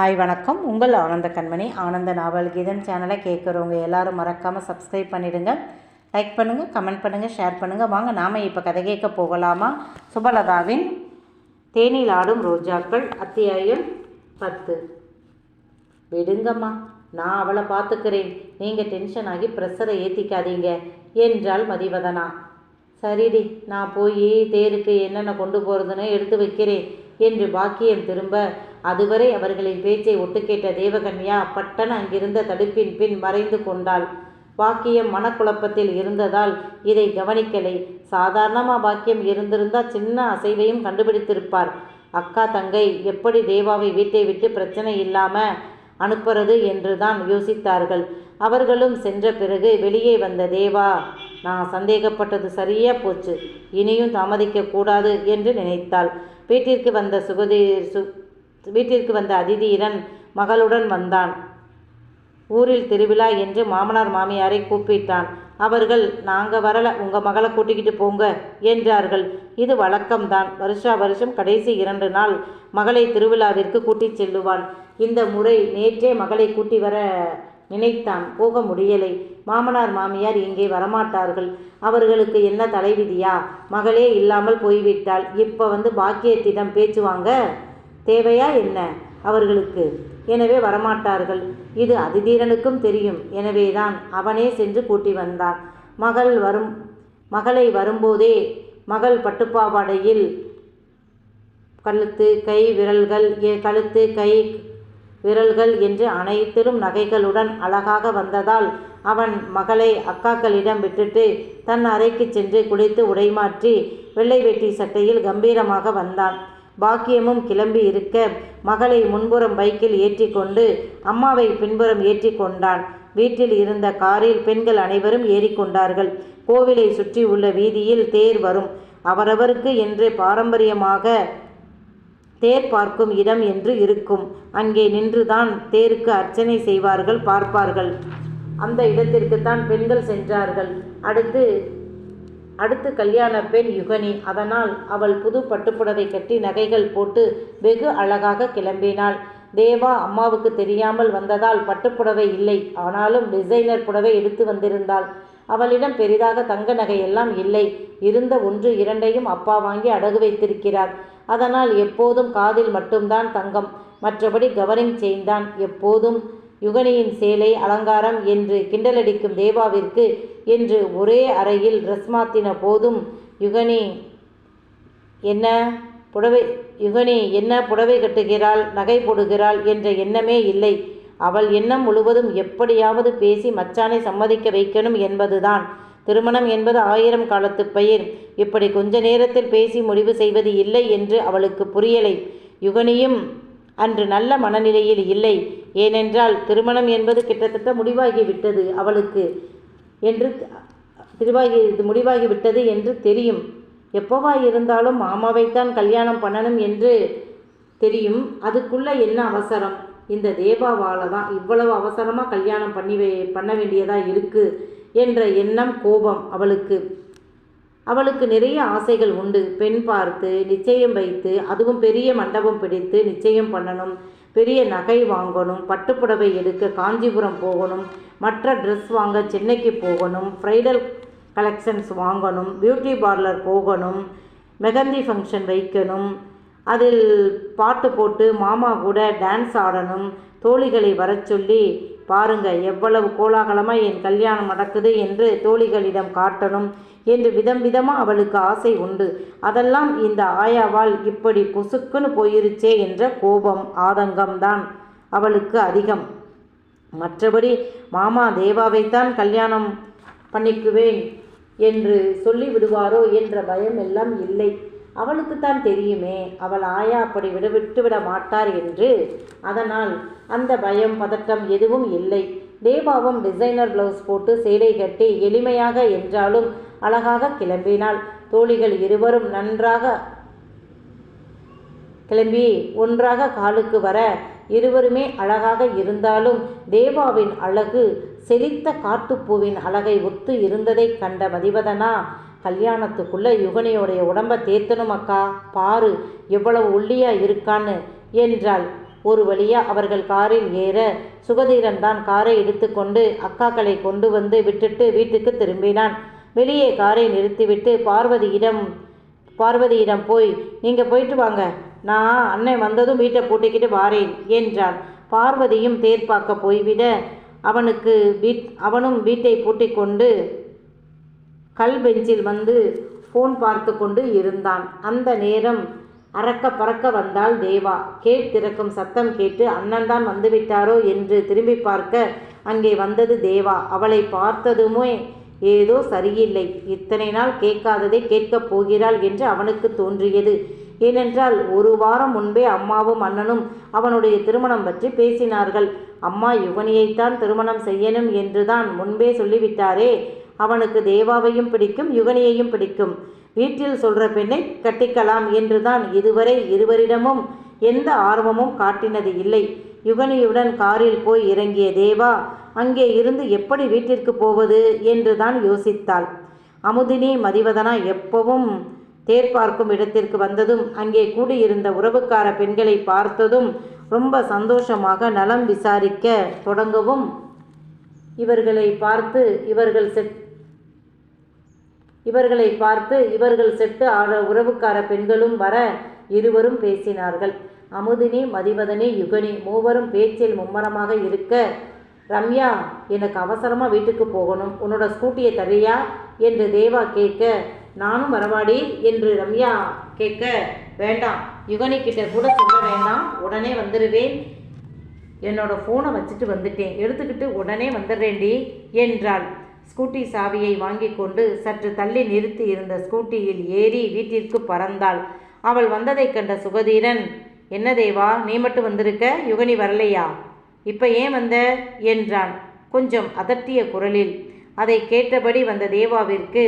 Hi வணக்கம். உங்கள் ஆனந்த கண்மணி. ஆனந்த நாவல் கீதம் சேனலை கேட்குறவங்க எல்லாரும் மறக்காமல் சப்ஸ்கிரைப் பண்ணிடுங்க. லைக் பண்ணுங்கள் கமெண்ட் பண்ணுங்கள் ஷேர் பண்ணுங்கள் வாங்க நாம் இப்போ கதை கேட்க போகலாமா? சுபலதாவின் தேனில் ஆடும் ரோஜாக்கள் அத்தியாயம் பத்து. விடுங்கம்மா நான் அவளை பார்த்துக்கிறேன். நீங்கள் டென்ஷன் ஆகி ப்ரெஷரை ஏற்றிக்காதீங்க என்றால் மதிவதனா. சரிடி நான் போய் தேருக்கு என்னென்ன கொண்டு போகிறதுன்னு எடுத்து வைக்கிறேன் என்று பாக்கியம் திரும்ப அதுவரை அவர்களின் பேச்சை ஒட்டுக்கேட்ட தேவகன்யா பட்டன் அங்கிருந்த தடுப்பின் பின் மறைந்து கொண்டாள். பாக்கியம் மனக்குழப்பத்தில் இருந்ததால் இதை கவனிக்கலை. சாதாரணமாக பாக்கியம் இருந்திருந்தால் சின்ன அசைவையும் கண்டுபிடித்திருப்பார். அக்கா தங்கை எப்படி தேவாவை வீட்டை விட்டு பிரச்சனை இல்லாமல் அனுப்புறது என்று தான் யோசித்தார்கள். அவர்களும் சென்ற பிறகு வெளியே வந்த தேவா நான் சந்தேகப்பட்டது சரியா போச்சு. இனியும் தாமதிக்க கூடாது என்று நினைத்தாள். வீட்டிற்கு வந்த சுகதே சு வீட்டிற்கு வந்த அதிதீரன் மகளுடன் வந்தான். ஊரில் திருவிழா என்று மாமனார் மாமியாரை கூப்பிட்டான். அவர்கள் நாங்கள் வரல உங்கள் மகளை கூட்டிக்கிட்டு போங்க என்றார்கள். இது வழக்கம்தான். வருஷா வருஷம் கடைசி இரண்டு நாள் மகளை திருவிழாவிற்கு கூட்டிச் செல்லுவான். இந்த முறை நேற்றே மகளை கூட்டி வர நினைத்தான். போக முடியலை. மாமனார் மாமியார் இங்கே வரமாட்டார்கள். அவர்களுக்கு என்ன தலைவிதியா? மகளே இல்லாமல் போய்விட்டாள். இப்போ வந்து பாக்கியத்திடம் பேச்சுவாங்க தேவையா என்ன அவர்களுக்கு? எனவே வரமாட்டார்கள். இது அதிதீரனுக்கும் தெரியும். எனவேதான் அவனே சென்று கூட்டி வந்தான். மகள் வரும் மகளை வரும்போதே மகள் பட்டுப்பாவாடையில் கழுத்து கை விரல்கள் கழுத்து கை விரல்கள் என்று அனைத்திலும் நகைகளுடன் அழகாக வந்ததால் அவன் மகளை அக்காக்களிடம் விட்டுட்டு தன் அறைக்கு சென்று குளித்து உடைமாற்றி வெள்ளை வேட்டி சட்டையில் கம்பீரமாக வந்தான். பாக்கியமும் கிளம்பி இருக்க மகளை முன்புறம் பைக்கில் ஏற்றிக்கொண்டு அம்மாவை பின்புறம் ஏற்றி கொண்டான் வீட்டில் இருந்த காரில் பெண்கள் அனைவரும் ஏறிக்கொண்டார்கள். கோவிலை சுற்றி உள்ள வீதியில் தேர் வரும். அவரவருக்கு என்று பாரம்பரியமாக தேர் பார்க்கும் இடம் என்று இருக்கும். அங்கே நின்றுதான் தேருக்கு அர்ச்சனை செய்வார்கள் பார்ப்பார்கள். அந்த இடத்திற்குத்தான் பெண்கள் சென்றார்கள். அடுத்து அடுத்து கல்யாண பெண் யுகனி. அதனால் அவள் புது பட்டுப்புடவை கட்டி நகைகள் போட்டு வெகு அழகாக கிளம்பினாள். தேவா அம்மாவுக்கு தெரியாமல் வந்ததால் பட்டுப்புடவை இல்லை. ஆனாலும் டிசைனர் புடவை எடுத்து வந்திருந்தாள். அவளிடம் பெரிதாக தங்க நகையெல்லாம் இல்லை. இருந்த ஒன்று இரண்டையும் அப்பா வாங்கி அடகு வைத்திருக்கிறார். அதனால் எப்போதும் காதில் மட்டும்தான் தங்கம். மற்றபடி கவரிங் செயின் தான் எப்போதும் யுகனியின் சேலை அலங்காரம் என்று கிண்டலடிக்கும் தேவாவிற்கு என்று ஒரே அறையில் ட்ரெஸ் மாத்தின போதும் யுகனி என்ன புடவை யுகனி என்ன புடவை கட்டுகிறாள் நகை போடுகிறாள் என்ற எண்ணமே இல்லை. அவள் எண்ணம் முழுவதும் எப்படியாவது பேசி மச்சானை சம்மதிக்க வைக்கணும் என்பதுதான். திருமணம் என்பது ஆயிரம் காலத்து பயிர். இப்படி கொஞ்ச நேரத்தில் பேசி முடிவு செய்வது இல்லை என்று அவளுக்கு புரியலை. யுகனியும் அன்று நல்ல மனநிலையில் இல்லை. ஏனென்றால் திருமணம் என்பது கிட்டத்தட்ட முடிவாகிவிட்டது அவளுக்கு என்று திருவாகி இது முடிவாகிவிட்டது என்று தெரியும். எப்போவா இருந்தாலும் மாமாவைத்தான் கல்யாணம் பண்ணணும் என்று தெரியும். அதுக்குள்ளே என்ன அவசரம்? இந்த தேவாவால் தான் இவ்வளவு அவசரமாக கல்யாணம் பண்ணி வே- பண்ண வேண்டியதாக இருக்குது என்ற எண்ணம் கோபம் அவளுக்கு. அவளுக்கு நிறைய ஆசைகள் உண்டு. பெண் பார்த்து நிச்சயம் வைத்து அதுவும் பெரிய மண்டபம் பிடித்து நிச்சயம் பண்ணணும். பெரிய நகை வாங்கணும் பட்டுப்புடவை எடுக்க காஞ்சிபுரம் போகணும் மற்ற ட்ரெஸ் வாங்க சென்னைக்கு போகணும் ஃப்ரைடல் கலெக்ஷன்ஸ் வாங்கணும் பியூட்டி பார்லர் போகணும் மெகந்தி ஃபங்க்ஷன் வைக்கணும் அதில் பாட்டு போட்டு மாமா கூட டான்ஸ் ஆடணும் தோழிகளை வர சொல்லி பாருங்க எவ்வளவு கோலாகலமாக என் கல்யாணம் நடக்குது என்று தோழிகளிடம் காட்டணும். என்று விதம் விதமாக அவளுக்கு ஆசை உண்டு. அதெல்லாம் இந்த ஆயாவால் இப்படி பொசுக்குன்னு போயிருச்சே என்ற கோபம் ஆதங்கம்தான் அவளுக்கு அதிகம். மற்றபடி மாமா தேவாவைத்தான் கல்யாணம் பண்ணிக்குவேன் என்று சொல்லி விடுவாரோ என்ற பயம் எல்லாம் இல்லை. அவளுக்குத்தான் தெரியுமே அவள் ஆயா அப்படி விட விட்டுவிட மாட்டார் என்று. அதனால் அந்த பயம் பதட்டம் எதுவும் இல்லை. தேவாவும் டிசைனர் பிளவுஸ் போட்டு சேலை கட்டி எளிமையாக என்றாலும் அழகாக கிளம்பினாள். தோழிகள் இருவரும் நன்றாக கிளம்பி ஒன்றாக காலுக்கு வர இருவருமே அழகாக இருந்தாலும் தேவாவின் அழகு செழித்த காட்டுப்பூவின் அழகை ஒத்து இருந்ததைக் கண்ட மதிவதனா கல்யாணத்துக்குள்ள யுகனியோடைய உடம்ப தேத்தணும் அக்கா. பாரு எவ்வளவு ஒல்லியா இருக்கான்னு என்றாள். ஒரு வழியா அவர்கள் காரில் ஏற சுகதீரன் தான் காரை எடுத்துக்கொண்டு அக்காக்களை கொண்டு வந்து விட்டுட்டு வீட்டுக்கு திரும்பினான். வெளியே காரை நிறுத்திவிட்டு பார்வதியிடம் பார்வதியிடம் போய் நீங்கள் போயிட்டு வாங்க. நான் அண்ணன் வந்ததும் வீட்டை பூட்டிக்கிட்டு வாரேன் என்றான். பார்வதியும் தேர் பார்க்க போய்விட அவனுக்கு வீட் அவனும் வீட்டை பூட்டிக் கொண்டு கல் பெஞ்சில் வந்து ஃபோன் பார்த்து கொண்டு இருந்தான். அந்த நேரம் அறக்க பறக்க வந்தால் தேவா. கேட் திறக்கும் சத்தம் கேட்டு அண்ணன் தான் வந்துவிட்டாரோ என்று திரும்பி பார்க்க அங்கே வந்தது தேவா. அவளை பார்த்ததுமே ஏதோ சரியில்லை. இத்தனை நாள் கேட்காததை கேட்கப் போகிறாள் என்று அவனுக்கு தோன்றியது. ஏனென்றால் ஒரு வாரம் முன்பே அம்மாவும் அண்ணனும் அவனுடைய திருமணம் பற்றி பேசினார்கள். அம்மா யுவனியைத்தான் திருமணம் செய்யணும் என்றுதான் முன்பே சொல்லிவிட்டாரே. அவனுக்கு தேவாவையும் பிடிக்கும் யுகனியையும் பிடிக்கும். வீட்டில் சொல்ற பெண்ணை கட்டிக்கலாம் என்றுதான் இதுவரை இருவரிடமும் எந்த ஆர்வமும் காட்டினது இல்லை. யுகனியுடன் காரில் போய் இறங்கிய தேவா அங்கே இருந்து எப்படி வீட்டிற்கு போவது என்று தான் யோசித்தாள். அமுதினி மதிவதனா எப்பவும் தேர் பார்க்கும் இடத்திற்கு வந்ததும் அங்கே கூடியிருந்த உறவுக்கார பெண்களை பார்த்ததும் ரொம்ப சந்தோஷமாக நலம் விசாரிக்க தொடங்கவும் இவர்களை பார்த்து இவர்கள் செட் இவர்களை பார்த்து இவர்கள் செட்டு ஆட உறவுக்கார பெண்களும் வர இருவரும் பேசினார்கள். அமுதினி மதிவதனி யுகனி மூவரும் பேச்சில் மும்மரமாக இருக்க ரம்யா எனக்கு அவசரமாக வீட்டுக்கு போகணும். உன்னோட ஸ்கூட்டியை தரியா என்று தேவா கேட்க நானும் வரவாடி என்று ரம்யா கேட்க வேண்டாம். யுகனிக்கிட்ட கூட சொல்ல வேண்டாம். உடனே வந்துடுவேன் என்னோட ஃபோனை வச்சுட்டு வந்துட்டேன். எடுத்துக்கிட்டு உடனே வந்துடுறேன்டி என்றாள். ஸ்கூட்டி சாவியை வாங்கி கொண்டு சற்று தள்ளி நிறுத்தி இருந்த ஸ்கூட்டியில் ஏறி வீட்டிற்கு பறந்தாள். அவள் வந்ததைக் கண்ட சுகதீரன் என்ன தேவா நீ மட்டும் வந்திருக்க? யுகனி வரலையா? இப்போ ஏன் வந்த? என்றான். கொஞ்சம் அதட்டிய குரலில். அதை கேட்டபடி வந்த தேவாவிற்கு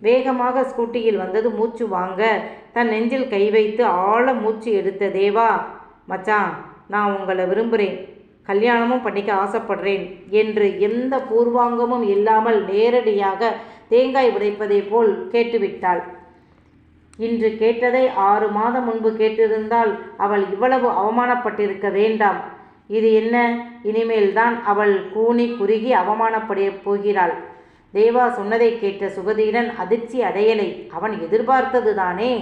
வேகமாக ஸ்கூட்டியில் வந்தது மூச்சு வாங்க தன் நெஞ்சில் கை வைத்து ஆழ மூச்சு எடுத்த தேவா மச்சான் நான் உங்களை விரும்புகிறேன் கல்யாணமும் பண்ணிக்க ஆசைப்படுறேன் என்று எந்த பூர்வாங்கமும் இல்லாமல் நேரடியாக தேங்காய் உடைப்பதை போல் கேட்டுவிட்டாள். இன்று கேட்டதை ஆறு மாதம் முன்பு கேட்டிருந்தால் அவள் இவ்வளவு அவமானப்பட்டிருக்க வேண்டாம். இது என்ன? இனிமேல் தான் அவள் கூனி குறுகி அவமானப்படைய போகிறாள். தேவா சொன்னதை கேட்ட சுகதீரன் அதிர்ச்சி அடையலை. அவன் எதிர்பார்த்தது தானே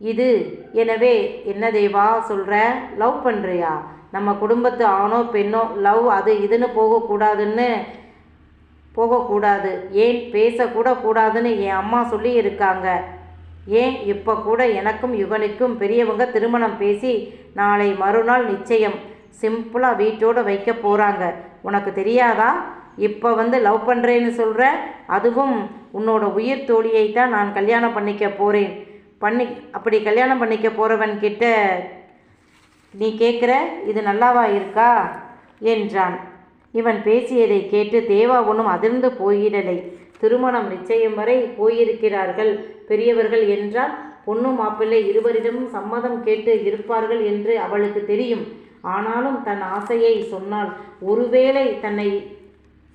இது எனவே என்ன தேவா சொல்கிற லவ் பண்ணுறியா நம்ம குடும்பத்து ஆணோ பெண்ணோ லவ் அது இதுன்னு போகக்கூடாதுன்னு போகக்கூடாது. ஏன் பேசக்கூட கூடாதுன்னு என் அம்மா சொல்லி இருக்காங்க ஏன் இப்போ கூட எனக்கும் யுகனுக்கும் பெரியவங்க திருமணம் பேசி நாளை மறுநாள் நிச்சயம் சிம்பிளாக வீட்டோடு வைக்க போகிறாங்க உனக்கு தெரியாதா? இப்போ வந்து லவ் பண்ணுறேன்னு சொல்கிற அதுவும் உன்னோட உயிர் தோழியை தான் நான் கல்யாணம் பண்ணிக்க போகிறேன் பண்ணி அப்படி கல்யாணம் பண்ணிக்க போகிறவன் கிட்ட நீ கேட்குற இது நல்லாவா இருக்கா? என்றான். இவன் பேசியதை கேட்டு தேவா ஒன்றும் அதிர்ந்து போயிடலை. திருமணம் நிச்சயம் வரை போயிருக்கிறார்கள். பெரியவர்கள் என்றால் பொண்ணு மாப்பிள்ளை இருவரிடமும் சம்மதம் கேட்டு இருப்பார்கள் என்று அவளுக்கு தெரியும். ஆனாலும் தன் ஆசையை சொன்னால் ஒருவேளை தன்னை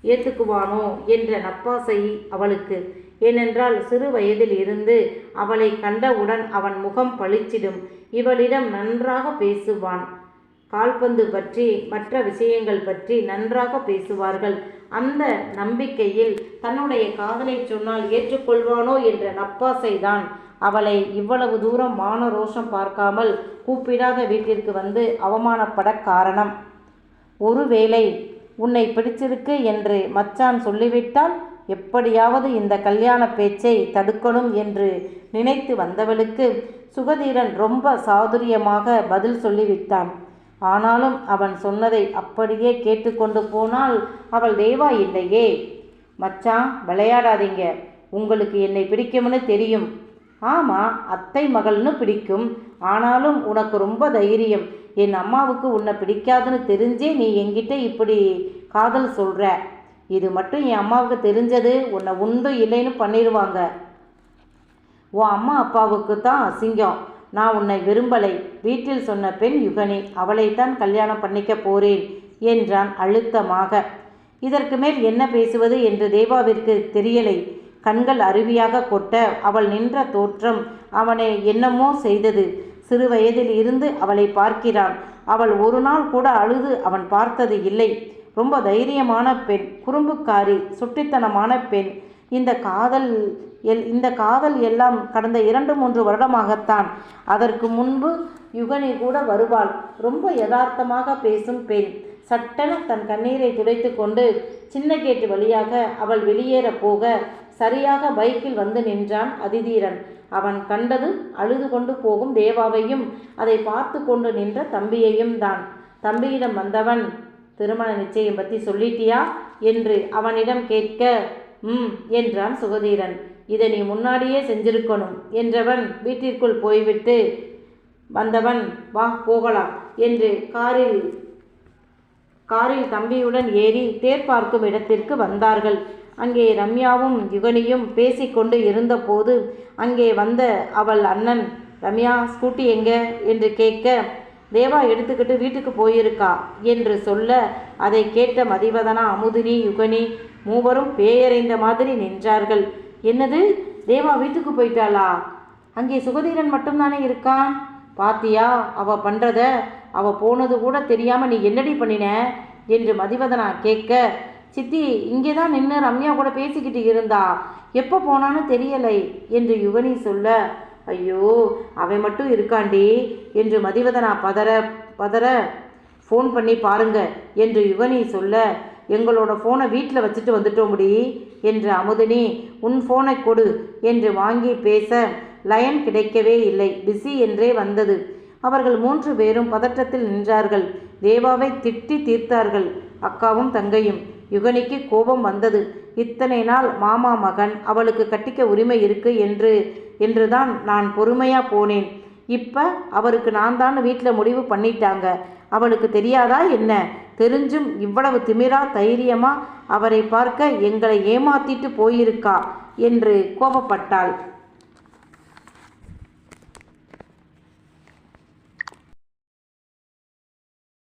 ஏற்றுக்குவானோ என்ற நப்பாசை அவளுக்கு. ஏனென்றால் சிறு வயதில் இருந்து அவளை கண்டவுடன் அவன் முகம் பளிச்சிடும். இவளிடம் நன்றாக பேசுவான். கால்பந்து பற்றி மற்ற விஷயங்கள் பற்றி நன்றாக பேசுவார்கள். அந்த நம்பிக்கையில் தன்னுடைய காதலை சொன்னால் ஏற்றுக்கொள்வானோ என்ற நப்பாசைதான். அவளை இவ்வளவு தூரம் மான ரோஷம் பார்க்காமல் கூப்பிடாத வீட்டிற்கு வந்து அவமானப்பட காரணம். ஒருவேளை உன்னை பிடிச்சிருக்கு என்று மச்சான் சொல்லிவிட்டால் எப்படியாவது இந்த கல்யாண பேச்சை தடுக்கணும் என்று நினைத்து வந்தவளுக்கு சுகதீரன் ரொம்ப சாதுரியமாக பதில் சொல்லிவிட்டான். ஆனாலும் அவன் சொன்னதை அப்படியே கேட்டுக்கொண்டு போனால் அவள் தெய்வா இல்லையே. மச்சான் விளையாடாதீங்க. உங்களுக்கு என்னை பிடிக்கும்னு தெரியும். ஆமாம் அத்தை மகள்னு பிடிக்கும். ஆனாலும் உனக்கு ரொம்ப தைரியம். என் அம்மாவுக்கு உன்னை பிடிக்காதுன்னு தெரிஞ்சே நீ என்கிட்ட இப்படி காதல் சொல்கிற இது மட்டும் என் அம்மாவுக்கு தெரிஞ்சது. உன்னை உண்டு இல்லைன்னு பண்ணிடுவாங்க உன் அம்மா அப்பாவுக்கு தான் அசிங்கம். நான் உன்னை விரும்பலை. வீட்டில் சொன்ன பெண் யுகனி அவளைத்தான் கல்யாணம் பண்ணிக்க போறேன் என்றான் அழுத்தமாக. இதற்கு மேல் என்ன பேசுவது என்று தேவாவிற்கு தெரியலை. கண்கள் அருவியாக கொட்ட அவள் நின்ற தோற்றம் அவனை என்னமோ செய்தது. சிறு வயதில் இருந்து அவளை பார்க்கிறான். அவள் ஒரு நாள் கூட அழுது அவன் பார்த்தது இல்லை. ரொம்ப தைரியமான பெண் குறும்புக்காரி சுட்டித்தனமான பெண் இந்த காதல் எல் இந்த காதல் எல்லாம் கடந்த இரண்டு மூன்று வருடமாகத்தான். அதற்கு முன்பு யுகனி கூட வருவாள். ரொம்ப யதார்த்தமாக பேசும் பெண். சட்டென தன் கண்ணீரை துடைத்து கொண்டு சின்ன கேட்டு வழியாக அவள் வெளியேற போக சரியாக பைக்கில் வந்து நின்றான் அதிதீரன். அவன் கண்டது அழுது கொண்டு போகும் தேவாவையும் அதை பார்த்து கொண்டு நின்ற தம்பியையும் தான். தம்பியிடம் வந்தவன் திருமண நிச்சயம் பற்றி சொல்லிட்டியா? என்று அவனிடம் கேட்க ம் என்றான் சுகதீரன். இதை நீ முன்னாடியே செஞ்சிருக்கணும் என்றவன் வீட்டிற்குள் போய்விட்டு வந்தவன் வா போகலாம் என்று காரில் காரில் தம்பியுடன் ஏறி தேர் பார்க்கும் இடத்திற்கு வந்தார்கள். அங்கே ரம்யாவும் யுகனியும் பேசிக்கொண்டு இருந்தபோது அங்கே வந்த அவள் அண்ணன் ரம்யா ஸ்கூட்டி எங்க? என்று கேட்க தேவா எடுத்துக்கிட்டு வீட்டுக்கு போயிருக்கா? என்று சொல்ல அதை கேட்ட மதிவதனா அமுதினி யுகனி மூவரும் பேயறைந்த மாதிரி நின்றார்கள். என்னது? தேவா வீட்டுக்கு போயிட்டாளா? அங்கே சுகதீரன் மட்டும்தானே இருக்கான்? பாத்தியா அவ பண்ணுறத அவ போனது கூட தெரியாமல் நீ என்னடி பண்ணின? என்று மதிவதனா கேட்க சித்தி இங்கே தான் நின்று ரம்யா கூட பேசிக்கிட்டு இருந்தா. எப்போ போனான்னு தெரியலை என்று யுவனி சொல்ல ஐயோ அவன் மட்டும் இருக்காண்டி என்று மதிவதனா பதற பதற ஃபோன் பண்ணி பாருங்க என்று யுவனி சொல்ல எங்களோட ஃபோனை வீட்டில் வச்சுட்டு வந்துட்டோம் முடி என்று அமுதினி உன் ஃபோனை கொடு என்று வாங்கி பேச லயன் கிடைக்கவே இல்லை. பிஸி என்றே வந்தது. அவர்கள் மூன்று பேரும் பதற்றத்தில் நின்றார்கள். தேவாவை திட்டி தீர்த்தார்கள் அக்காவும் தங்கையும். யுகனிக்கு கோபம் வந்தது. இத்தனை நாள் மாமா மகன் அவளுக்கு கட்டிக்க உரிமை இருக்கு என்று என்றுதான் நான் பொறுமையா போனேன். இப்ப அவருக்கு நான் தான் வீட்டில் முடிவு பண்ணிட்டாங்க. அவளுக்கு தெரியாதா என்ன? தெரிஞ்சும் இவ்வளவு திமிரா தைரியமா அவரை பார்க்க எங்களை ஏமாத்திட்டு போயிருக்கா? என்று கோபப்பட்டாள்.